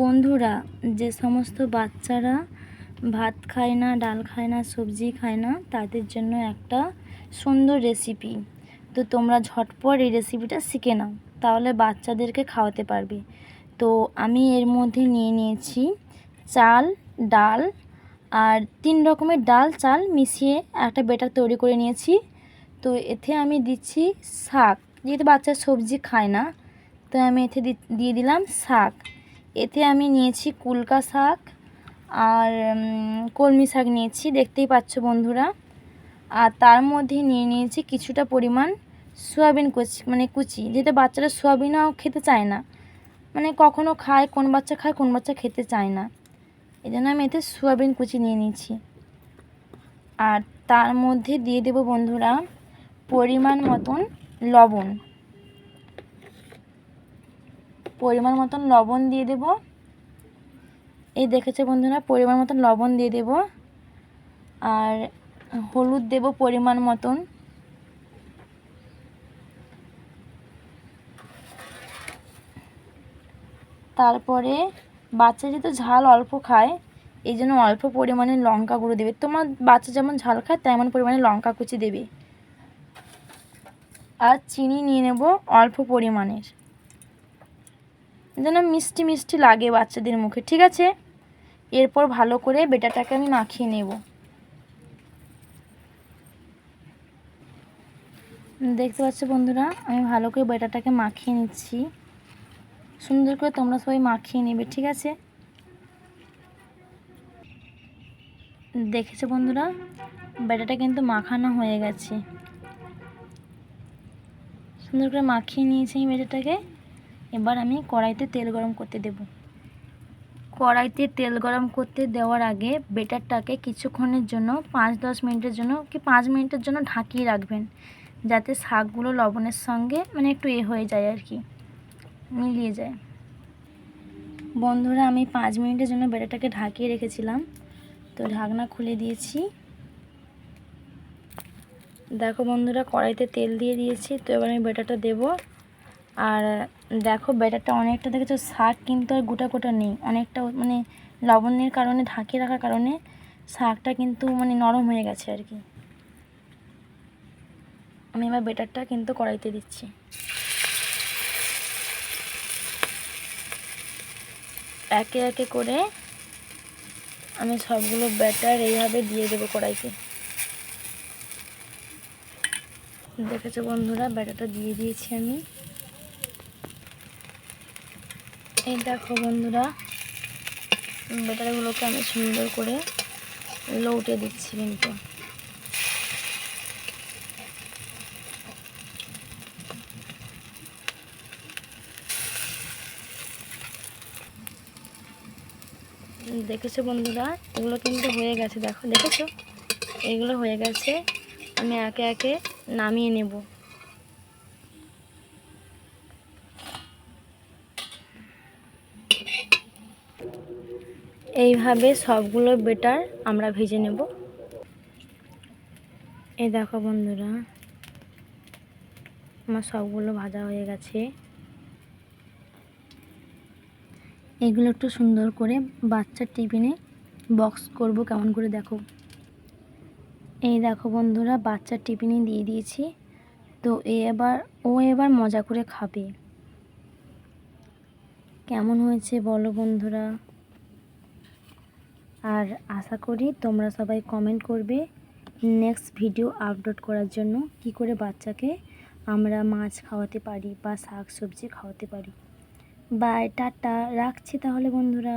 বন্ধুরা, যে সমস্ত বাচ্চারা ভাত খায় না, ডাল খায় না, সবজি খায় না, তাদের জন্য একটা সুন্দর রেসিপি তো তোমরা ঝটপট এই রেসিপিটা শিখে নাও, তাহলে বাচ্চাদেরকে খাওয়াতে পারবে। তো আমি এর মধ্যে নিয়ে নিয়েছি চাল, ডাল, আর তিন রকমের ডাল, চাল মিশিয়ে একটা বেটার তৈরি করে নিয়েছি। তো এতে আমি দিচ্ছি শাক। যেহেতু বাচ্চা সবজি খায় না, তো আমি এতে দিয়ে দিলাম শাক। এতে আমি নিয়েছি কুলকা শাক আর কলমি শাক নিয়েছি, দেখতেই পাচ্ছ বন্ধুরা। আর তার মধ্যে নিয়ে নিয়েছি কিছুটা পরিমাণ সোয়াবিন কুচি মানে কুচি যেহেতু বাচ্চারা সোয়াবিনও খেতে চায় না। মানে কখনো খায়, কোন বাচ্চা খায়, কোন বাচ্চা খেতে চায় না। এই জন্য আমি এতে সোয়াবিন কুচি নিয়ে নিয়েছি। আর তার মধ্যে দিয়ে দেব বন্ধুরা পরিমাণ মতন লবণ। পরিমাণ মতন লবণ দিয়ে দেব। এই দেখেছে বন্ধুরা, পরিমাণ মতন লবণ দিয়ে দেব। আর হলুদ দেব পরিমাণ মতন। তারপরে বাচ্চা যেহেতু ঝাল অল্প খায়, এই জন্য অল্প পরিমাণে লঙ্কা গুঁড়ো দেবে। তোমার বাচ্চা যেমন ঝাল খায়, তেমন পরিমাণে লঙ্কা কুচি দেবে। আর চিনি নিয়ে নেব অল্প পরিমাণের। যেন মিষ্টি মিষ্টি লাগে বাচ্চাদের মুখে, ঠিক আছে? এরপর ভালো করে বেটাটাকে আমি মাখিয়ে নেব। দেখতে পাচ্ছ বন্ধুরা, আমি ভালো করে বেটাটাকে মাখিয়ে নিচ্ছি। সুন্দর করে তোমরা সবাই মাখিয়ে নেবে, ঠিক আছে? দেখেছ বন্ধুরা? বেটাটা কিন্তু মাখানো হয়ে গেছে। সুন্দর করে মাখিয়ে নিয়েছি আমি বেটাটাকে। এবার আমি কড়াইতে তেল গরম করতে দেব। কড়াইতে তেল গরম করতে দেওয়ার আগে বেটারটাকে কিছুক্ষণের জন্য, পাঁচ দশ মিনিটের জন্য কি পাঁচ মিনিটের জন্য ঢাকিয়ে রাখবেন। যাতে শাকগুলো লবণের সঙ্গে মানে একটু এ হয়ে যায় আর কি, মিলিয়ে যায়। বন্ধুরা, আমি পাঁচ মিনিটের জন্য বেটাটাকে ঢাকিয়ে রেখেছিলাম। তো ঢাকনা খুলে দিয়েছি। দেখো বন্ধুরা, কড়াইতে তেল দিয়ে দিয়েছি। তো এবার আমি বেটাটা দেব। আর দেখো ব্যাটারটা অনেকটা দেখেছ, শাক কিন্তু আর গোটা গোটা নেই। অনেকটা মানে লবণের কারণে, ঢাকিয়ে রাখার কারণে শাকটা কিন্তু মানে নরম হয়ে গেছে আর কি। আমি এবার বেটারটা কিন্তু কড়াইতে দিচ্ছি। একে একে করে আমি সবগুলো ব্যাটার এইভাবে দিয়ে দেবো কড়াইতে। দেখেছ বন্ধুরা, ব্যাটারটা দিয়ে দিয়েছি আমি। এই দেখো বন্ধুরা ব্যাটারগুলোকে আমি সুন্দর করে লৌটে দিচ্ছি কিন্তু। দেখেছ বন্ধুরা? এগুলো কিন্তু হয়ে গেছে, দেখো, দেখেছ? এগুলো হয়ে গেছে, আমি একে একে নামিয়ে নেব। এইভাবে সবগুলো বেটার আমরা ভেজে নেব। এই দেখো বন্ধুরা, আমার সবগুলো ভাজা হয়ে গেছে। এগুলো একটু সুন্দর করে বাচ্চার টিফিনে বক্স করব, কেমন করে দেখো। এই দেখো বন্ধুরা বাচ্চার টিফিনে দিয়ে দিয়েছি। তো এ এবার, ও এবার মজা করে খাবে। কেমন হয়েছে বলো বন্ধুরা। আর আশা করি তোমরা সবাই কমেন্ট করবে নেক্সট ভিডিও আপলোড করার জন্য কি করে বাচ্চাকে আমরা মাছ খাওয়াতে পারি বা শাক সবজি খাওয়াতে পারি। বাই টাটা, রাখছি তাহলে বন্ধুরা।